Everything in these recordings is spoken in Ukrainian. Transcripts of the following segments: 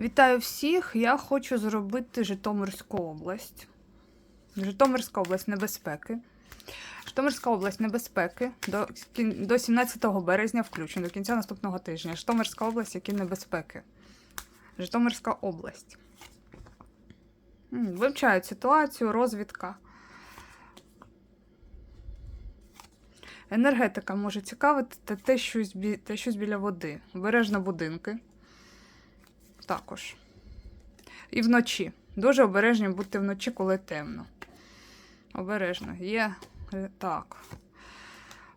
Вітаю всіх! Я хочу зробити Житомирську область. Житомирська область небезпеки. Житомирська область небезпеки до, до 17 березня включно, до кінця наступного тижня. Житомирська область, які небезпеки. Житомирська область. Вивчають ситуацію, розвідка. Енергетика може цікавити та те щось біля води. Обережно будинки. Також. І вночі. Дуже обережні бути вночі, коли темно. Обережно. Є. е, Так.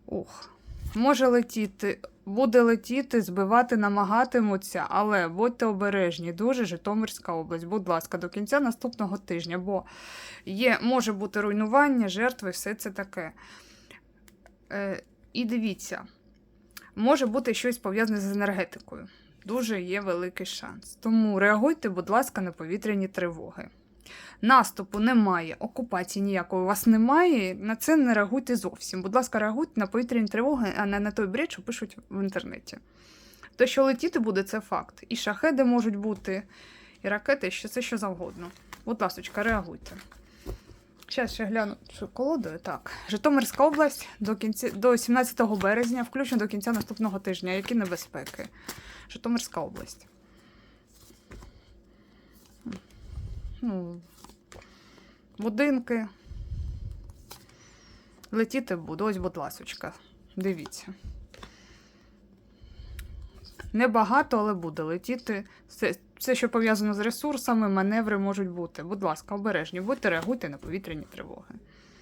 Ух. Може летіти, буде летіти, збивати, намагатимуться, але будьте обережні. Дуже Житомирська область. Будь ласка, до кінця наступного тижня, бо є, може бути руйнування, жертви, все це таке. Е, і дивіться, може бути щось пов'язане з енергетикою дуже є великий шанс. Тому реагуйте, будь ласка, на повітряні тривоги. Наступу немає, окупації ніякої у вас немає. На це не реагуйте зовсім. Будь ласка, реагуйте на повітряні тривоги, а не на той бред, що пишуть в інтернеті. Те, що летіти буде, це факт. І шахеди можуть бути, і ракети, і що це що завгодно. Будь ласочка, реагуйте. Зараз ще гляну що колодою. Так. Житомирська область до, кінці, до 17 березня, включно до кінця наступного тижня. Які небезпеки? Житомирська область. Ну, будинки. Летіти буду. Ось, будь ласочка. Дивіться. Небагато, але буде летіти. Все, все, що пов'язано з ресурсами, маневри можуть бути. Будь ласка, обережні. Будьте реагуйте на повітряні тривоги.